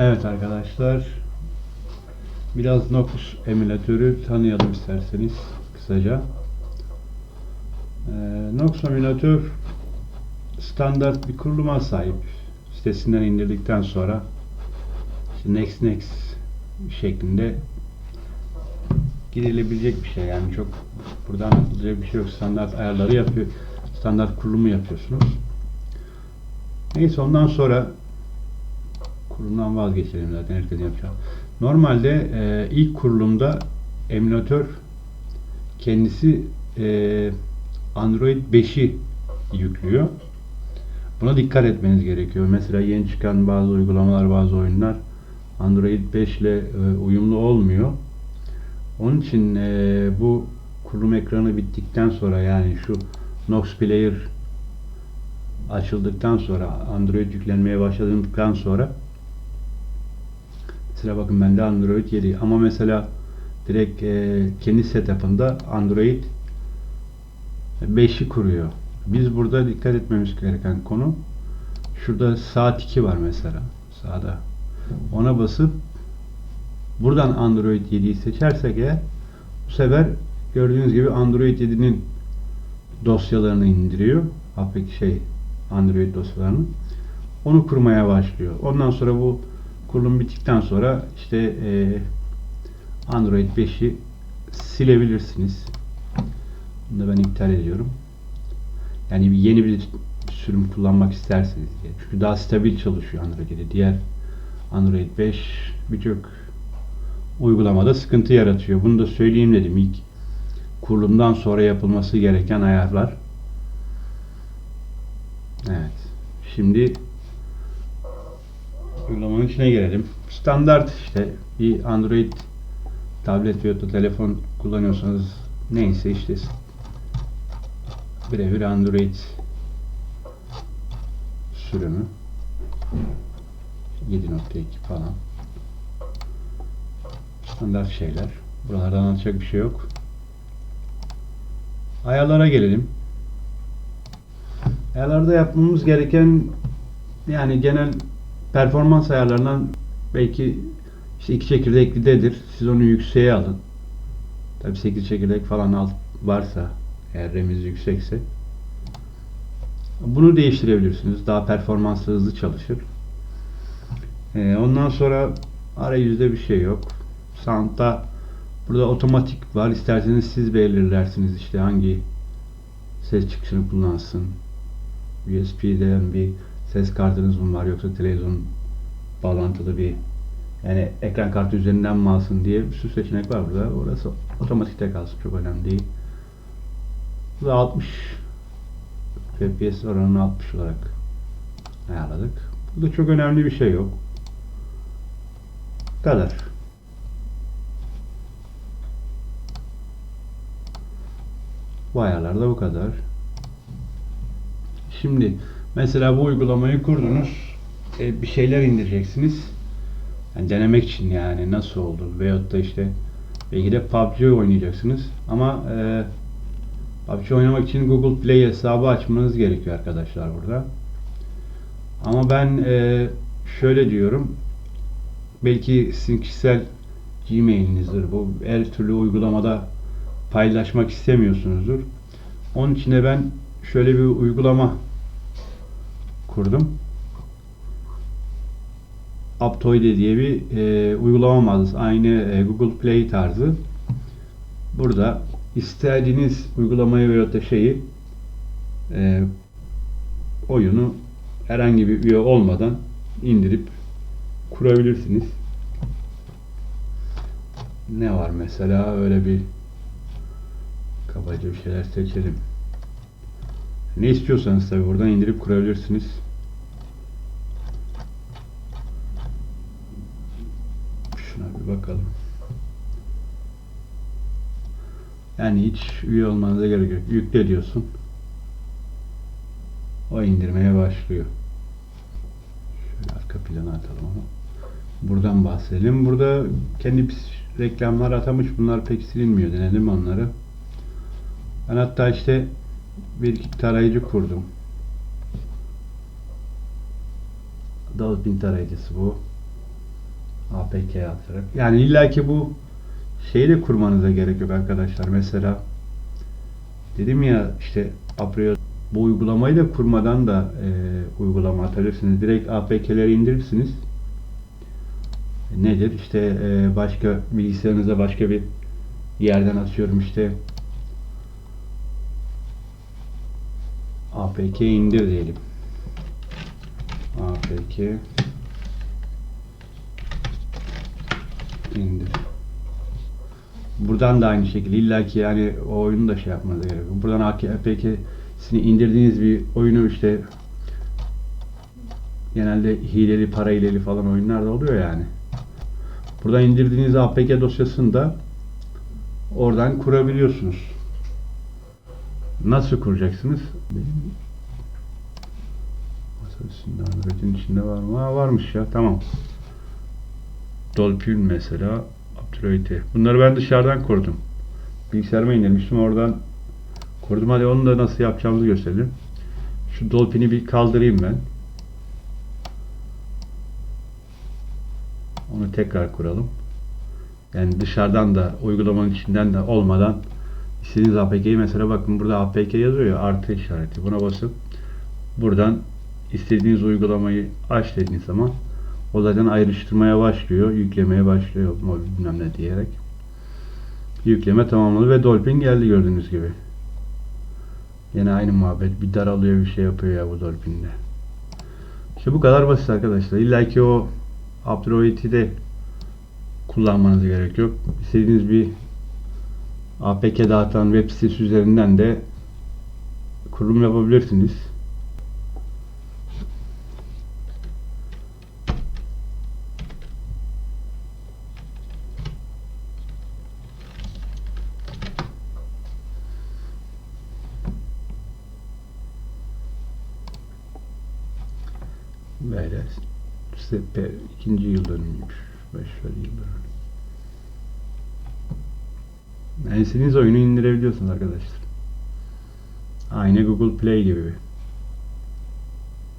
Evet arkadaşlar. Biraz Nocus emülatörü tanıyalım isterseniz kısaca. Ee, Nox emülatör standart bir kuruluma sahip. Sitesinden indirdikten sonra işte next next şeklinde girilebilecek bir şey yani çok buradan anlatılacak bir şey yok. Standart ayarları yapıyor. Standart kurulumu yapıyorsunuz. Neyse ondan sonra kurulumdan vazgeçelim zaten herkesin yapacağı. Normalde e, ilk kurulumda emülatör kendisi e, Android 5'i yüklüyor. Buna dikkat etmeniz gerekiyor. Mesela yeni çıkan bazı uygulamalar, bazı oyunlar Android 5 ile e, uyumlu olmuyor. Onun için e, bu kurulum ekranı bittikten sonra yani şu Nox Player açıldıktan sonra Android yüklenmeye başladıktan sonra mesela bakın bende Android 7 ama mesela direkt e, kendi setup'ında Android 5'i kuruyor. Biz burada dikkat etmemiz gereken konu şurada saat 2 var mesela sağda. Ona basıp buradan Android 7'yi seçersek eğer bu sefer gördüğünüz gibi Android 7'nin dosyalarını indiriyor. Apek şey Android dosyalarını. Onu kurmaya başlıyor. Ondan sonra bu kurulum bittikten sonra işte e, Android 5'i silebilirsiniz. Bunu da ben iptal ediyorum. Yani yeni bir sürüm kullanmak isterseniz diye. Çünkü daha stabil çalışıyor Android 7. Diğer Android 5 birçok uygulamada sıkıntı yaratıyor. Bunu da söyleyeyim dedim ilk kurulumdan sonra yapılması gereken ayarlar. Evet. Şimdi uygulamanın içine girelim. Standart işte bir Android tablet da telefon kullanıyorsanız neyse işte birebir Android sürümü 7.2 falan standart şeyler. Buralardan anlatacak bir şey yok. Ayarlara gelelim. Ayarlarda yapmamız gereken yani genel performans ayarlarından belki işte iki çekirdeklidedir. Siz onu yükseğe alın. Tabi 8 çekirdek falan alt varsa eğer RAM'iniz yüksekse bunu değiştirebilirsiniz. Daha performanslı hızlı çalışır. Ee, ondan sonra arayüzde bir şey yok. Sound'da burada otomatik var. İsterseniz siz belirlersiniz işte hangi ses çıkışını kullansın. USB'den bir ses kartınız mı var yoksa televizyon bağlantılı bir yani ekran kartı üzerinden mi alsın diye bir sürü seçenek var burada. Orası otomatikte kalsın çok önemli değil. Burada 60 FPS oranını 60 olarak ayarladık. Burada çok önemli bir şey yok. Bu kadar. Bu ayarlarda bu kadar. Şimdi mesela bu uygulamayı kurdunuz. E, bir şeyler indireceksiniz. Yani denemek için yani nasıl oldu veyahut da işte belki de PUBG oynayacaksınız. Ama e, PUBG oynamak için Google Play hesabı açmanız gerekiyor arkadaşlar burada. Ama ben e, şöyle diyorum. Belki sizin kişisel Gmail'inizdir bu. Her türlü uygulamada paylaşmak istemiyorsunuzdur. Onun için de ben şöyle bir uygulama kurdum. Aptoide diye bir e, uygulama mağazası. Aynı e, Google Play tarzı. Burada istediğiniz uygulamayı veya da şeyi e, oyunu herhangi bir üye olmadan indirip kurabilirsiniz. Ne var mesela öyle bir kabaca bir şeyler seçelim. Ne istiyorsanız tabi buradan indirip kurabilirsiniz. Şuna bir bakalım. Yani hiç üye olmanıza gerek yok. Yükle diyorsun. O indirmeye başlıyor. Şöyle arka plana atalım ama. Buradan bahsedelim. Burada kendi reklamlar atamış. Bunlar pek silinmiyor. Denedim onları. Ben hatta işte bir iki tarayıcı kurdum. Dolphin tarayıcısı bu. APK atarak. Yani illaki bu şeyi de kurmanıza gerek yok arkadaşlar. Mesela dedim ya işte Aprio bu uygulamayı da kurmadan da e, uygulama atabilirsiniz. Direkt APK'leri indirirsiniz. Nedir? İşte e, başka bilgisayarınıza başka bir yerden atıyorum işte APK indir diyelim. APK indir. Buradan da aynı şekilde illaki yani o oyunu da şey yapmanız gerekiyor. Buradan APK'sini indirdiğiniz bir oyunu işte genelde hileli, para hileli falan oyunlar da oluyor yani. Buradan indirdiğiniz APK dosyasını da oradan kurabiliyorsunuz. Nasıl kuracaksınız? Benim masa üstünde Android'in içinde var mı? Ha, varmış ya. Tamam. Dolphin mesela Uptroid'i. Bunları ben dışarıdan kurdum. Bilgisayarıma indirmiştim. Oradan kurdum. Hadi onu da nasıl yapacağımızı gösterelim. Şu Dolphin'i bir kaldırayım ben. Onu tekrar kuralım. Yani dışarıdan da uygulamanın içinden de olmadan istediğiniz APK'yi mesela bakın burada APK yazıyor ya artı işareti. Buna basıp buradan istediğiniz uygulamayı aç dediğiniz zaman o zaten ayrıştırmaya başlıyor, yüklemeye başlıyor mobil bilmem ne diyerek. Yükleme tamamladı ve Dolphin geldi gördüğünüz gibi. Yine aynı muhabbet. Bir daralıyor bir şey yapıyor ya bu Dolphin'de. İşte bu kadar basit arkadaşlar. İlla ki o Android'i de kullanmanız gerek yok. İstediğiniz bir APK dağıtan web sitesi üzerinden de kurulum yapabilirsiniz. Böyle işte ikinci yıl dönümüymüş. Başarı yıl dönümü. Yani oyunu indirebiliyorsunuz arkadaşlar. Aynı Google Play gibi.